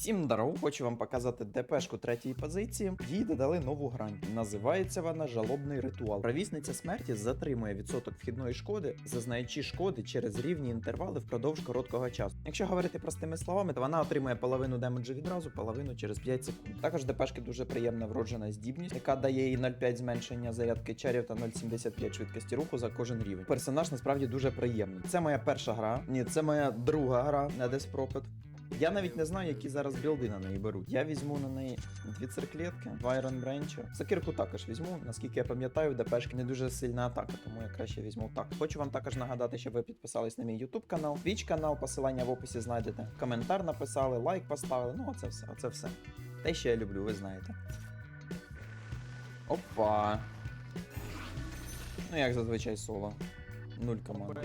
Всім здоров! Хочу вам показати ДПшку третьої позиції. Їй додали нову грань. Називається вона жалобний ритуал. Провісниця смерті затримує відсоток вхідної шкоди, зазнаючи шкоди через рівні інтервали впродовж короткого часу. Якщо говорити простими словами, то вона отримує половину демеджу відразу, половину через 5 секунд. Також ДПшки дуже приємна вроджена здібність, яка дає їй 0,5 зменшення зарядки чарів та 0,75 швидкості руху за кожен рівень. Персонаж насправді дуже приємний. Це моя перша гра. Ні, це моя друга гра на Death Prophet. Я навіть не знаю, які зараз білди на неї беруть. Я візьму на неї дві цирклетки, Iron Branch. Сокирку також візьму. Наскільки я пам'ятаю, ДПшки не дуже сильна атака, тому я краще візьму так. Хочу вам також нагадати, щоб ви підписались на мій YouTube канал, Twitch канал, посилання в описі знайдете. Коментар написали, лайк поставили. Ну, оце все, оце все. Те, що я люблю, ви знаєте. Опа. Ну, як зазвичай соло. Нуль команд.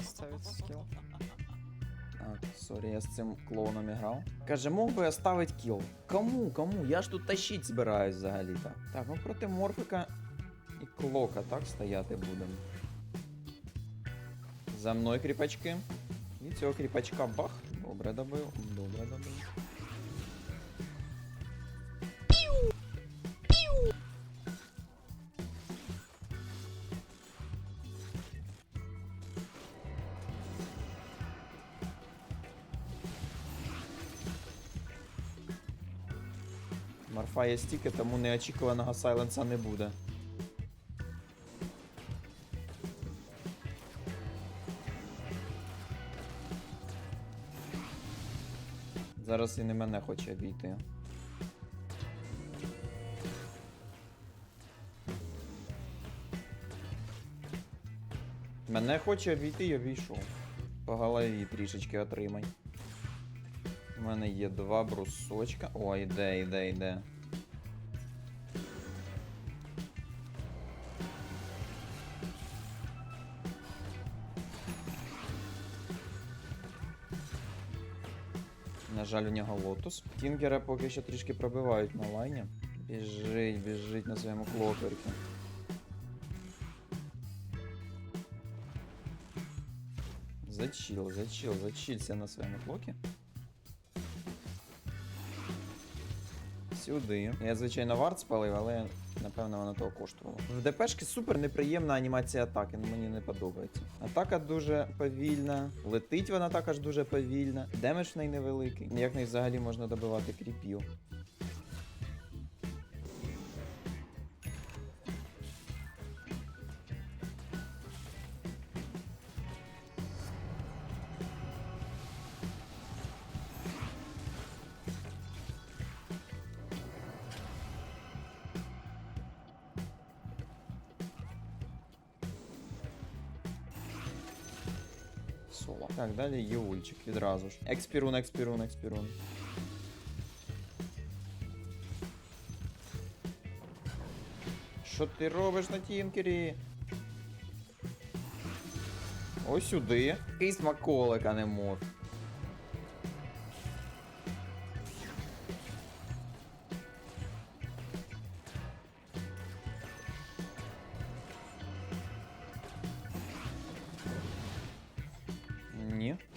Ставить. Сорі, я з цим клоуном грав. Каже, мог би оставить кіл. Кому? Кому? Я ж тут тащить збираюсь взагалі-то. Так, ну проти морфика і клока, так, стояти будемо. За мною кріпачки. І цього кріпачка бах. Добре добив. Добре добив. Марфа є стіки, тому неочікуваного сайленса не буде. Зараз і не мене хоче обійти. Мене хоче обійти і обійшов. По голові трішечки отримай. У мене є два брусочка. О, іде, іде, іде. На жаль, у нього лотус. Тінгера поки що трішки пробивають на лайні. Біжить, біжить на своєму клоперці. Зачил, зачил, зачилься на своєму клокі. Сюди. Я, звичайно, варт спалив, але напевно воно того коштувало. В ДПшки супер неприємна анімація атаки, ну, мені не подобається. Атака дуже повільна, летить вона також дуже повільна, демедж в неї невеликий. Як не взагалі можна добивати кріпів. Соло. Так, далі є відразу ж. Експірун, експірун, експірун. Що ти робиш на тінкері? Ось сюди. Кейс смаколик, а не мор.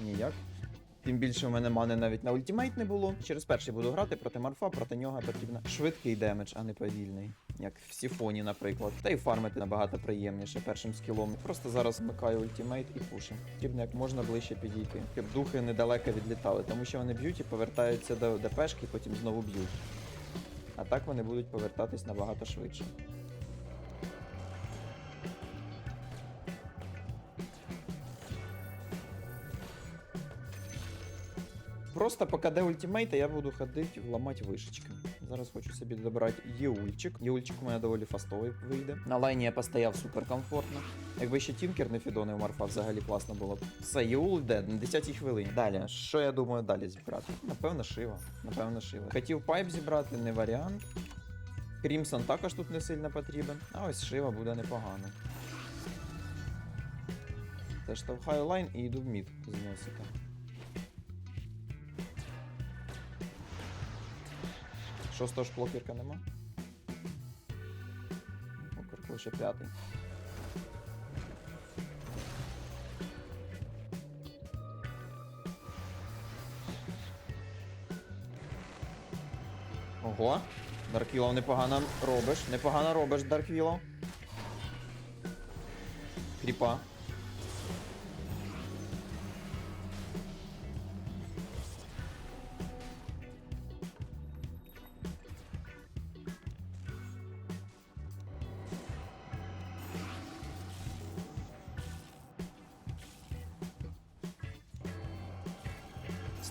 Ніяк. Тим більше в мене мани навіть на ультимейт не було. Через перший буду грати проти Марфа, проти нього потрібно швидкий демедж, а не повільний. Як в Сіфоні, наприклад. Та й фармити набагато приємніше першим скілом. Просто зараз вмикаю ультимейт і пушим. Потрібно як можна ближче підійти. Щоб духи недалеко відлітали, тому що вони б'ють і повертаються до ДПшки, потім знову б'ють. А так вони будуть повертатись набагато швидше. Просто поки де ультимейта, я буду ходити ламати вишечки. Зараз хочу собі добрати Єульчик. Єульчик у мене доволі фастовий вийде. На лайні я постояв супер комфортно. Якби ще Тінкер не фідонив Марфа, взагалі класно було б. Все, Єул йде на 10 хвилині. Далі, що я думаю далі зібрати? Напевно, шива. Напевно, шива. Хотів пайп зібрати, не варіант. Крімсон також тут не сильно потрібен. А ось шива буде непогано. Заштовхаю лайн і йду в мід зносити. Шостого ж блокерка нема. Блокерка лише п'ятий. Ого. Дарквілов непогано робиш. Непогано робиш, Дарквілов. Кріпа.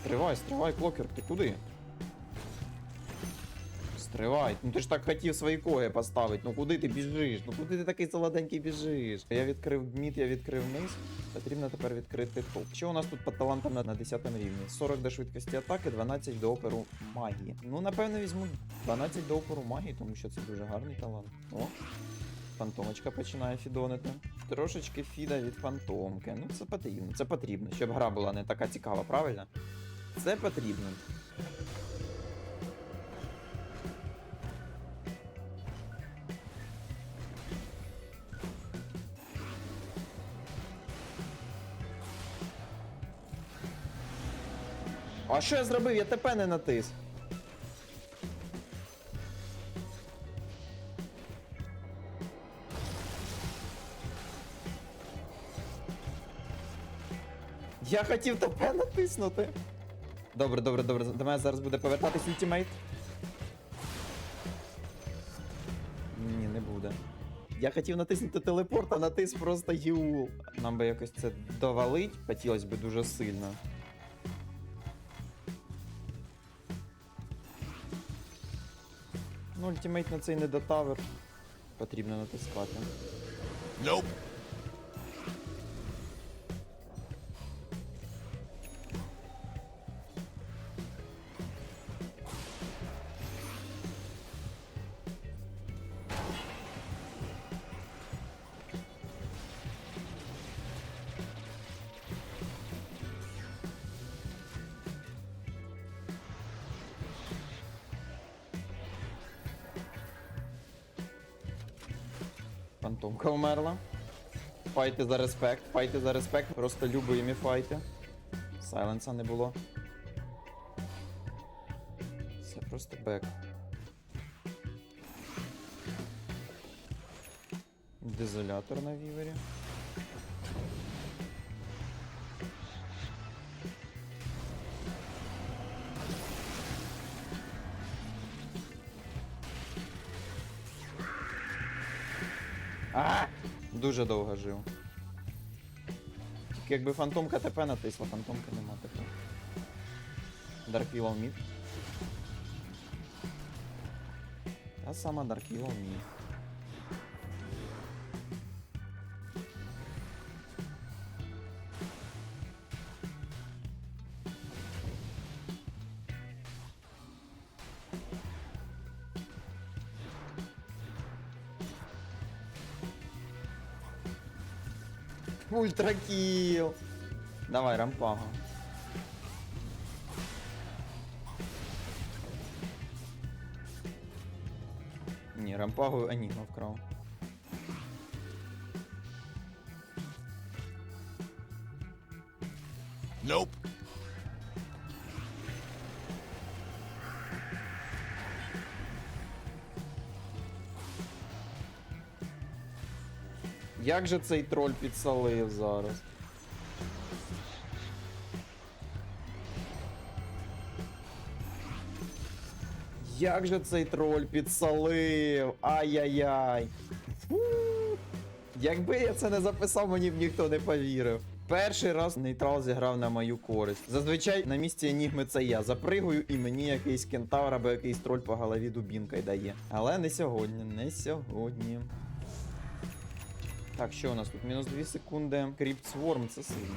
Стривай, стривай, клокер, ти куди? Стривай. Ну ти ж так хотів свої коги поставити. Ну куди ти біжиш? Ну куди ти такий солоденький біжиш? Я відкрив мід, я відкрив низ. Потрібно тепер відкрити топ. Що у нас тут по талантам на, на 10 рівні? 40 до швидкості атаки, 12 до оперу магії. Ну, напевно, візьму 12 до опору магії, тому що це дуже гарний талант. О, фантомочка починає фідонити. Трошечки фіда від фантомки. Ну, це потрібно, це потрібно, щоб гра була не така цікава, правильно? Це потрібно. А що я зробив? Я ТП не натис. Я хотів ТП натиснути. Добре, добре, добре. До мене зараз буде повертатись ультимейт. Ні, не буде. Я хотів натиснути телепорт, а натис просто Гіул. Нам би якось це довалить, хотілося б дуже сильно. Ну, ультимейт на цей не до тавер. Потрібно натискати. Nope. Фантомка умерла. Файти за респект, файти за респект. Просто любимі файти. Сайленса не було. Це просто бек. Дезолятор на вівері. Дуже довго жив. Тільки якби фантомка ТП натисла, фантомки нема ТП. Dark Willow мід. Та сама Dark Willow мід. Ультракіл. Давай, рампага. Ні, рампагу Енігма вкрав. Nope. Як же цей троль підсолив зараз? Як же цей троль підсолив? Ай-яй-яй. Фу. Якби я це не записав, мені б ніхто не повірив. Перший раз нейтрал зіграв на мою користь. Зазвичай на місці енігми це я. Запригую і мені якийсь кентавр або якийсь троль по голові дубінкою дає. Але не сьогодні, не сьогодні. Так, що у нас тут? Мінус 2 секунди. Кріпт Сворм, це сильно.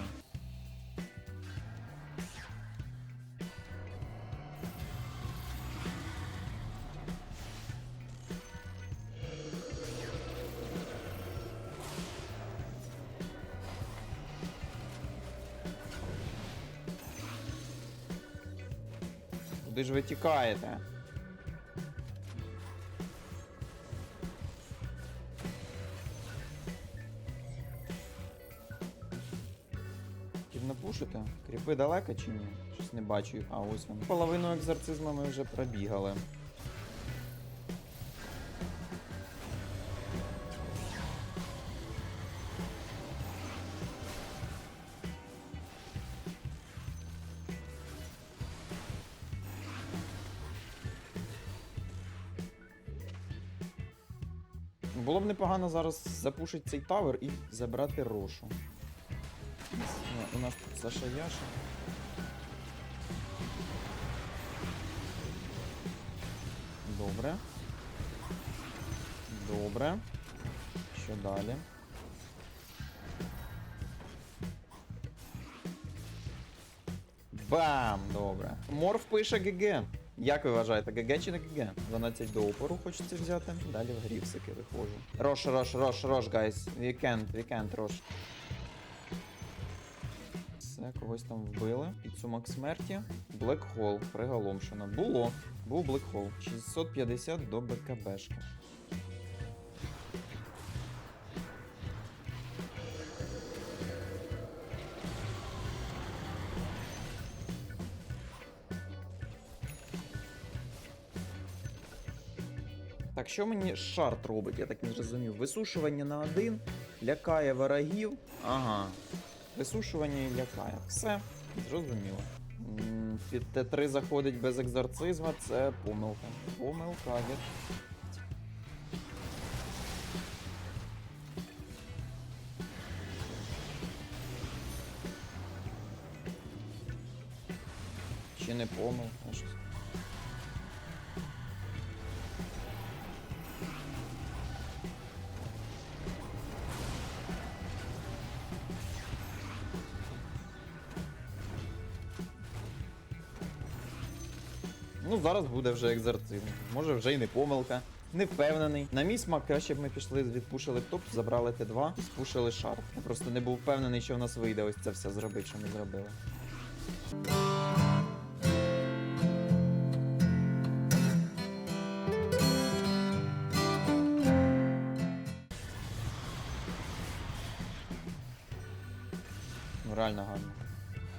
Куди ж ви тікаєте? Кріпи далеко чи ні? Щось не бачу. А ось вони. Половину екзорцизму ми вже пробігали. Було б непогано зараз запушити цей тавер і забрати рошу. У нас тут Саша Яша. Добре. Добре. Що далі? Бам! Добре. Морф пише ГГ. Як ви вважаєте, ГГ чи не ГГ? 12 до опору хочеться взяти. Далі в грівсики виходжу. Рош, рош, рош, рош, гайс. Вікенд, вікенд, рош. Когось там вбили. Підсумок смерті. Блекхол. Приголомшено. Було. Був блекхол. 650 до БКБшки. Так, що мені шарт робить, я так не зрозумів. Висушування на один, лякає ворогів. Ага. Висушування і лякає. Все, зрозуміло. Під Т3 заходить без екзорцизма, це помилка. Помилка від. Чи не помилка? Ну, зараз буде вже екзорцизм. Може вже й не помилка. Не впевнений. На мій смак краще б ми пішли, відпушили топ, забрали Т2 і спушили шар. Я просто не був впевнений, що в нас вийде ось це все зробити, що ми зробили. Ну, реально гарно.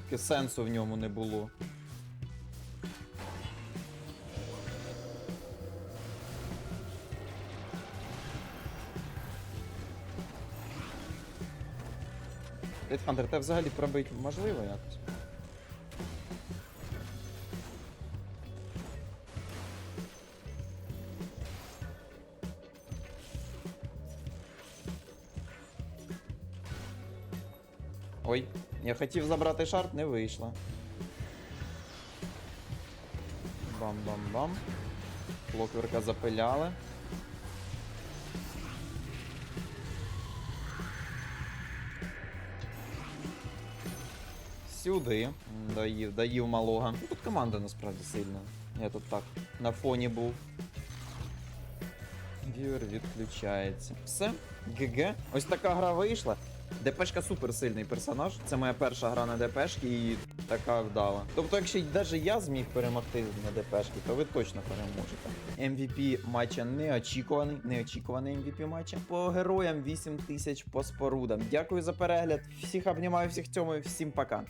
Тільки сенсу в ньому не було. Хантер, те взагалі пробить можливо якось? Ой, я хотів забрати шарт, не вийшло. Бам-бам-бам. Клокверка запиляли. Сюди. Доїв, доїв малого. Ну, Тут команда насправді сильна. Я тут так на фоні був. Вівер відключається. Все, ГГ. Ось така гра вийшла. ДПшка супер сильний персонаж. Це моя перша гра на ДПшки і така вдала. Тобто, якщо навіть я зміг перемогти на ДПшки, то ви точно переможете. MVP матча неочікуваний, неочікуваний MVP матча. По героям 8 тисяч по спорудам. Дякую за перегляд. Всіх обнімаю, всіх цьому, всім пока.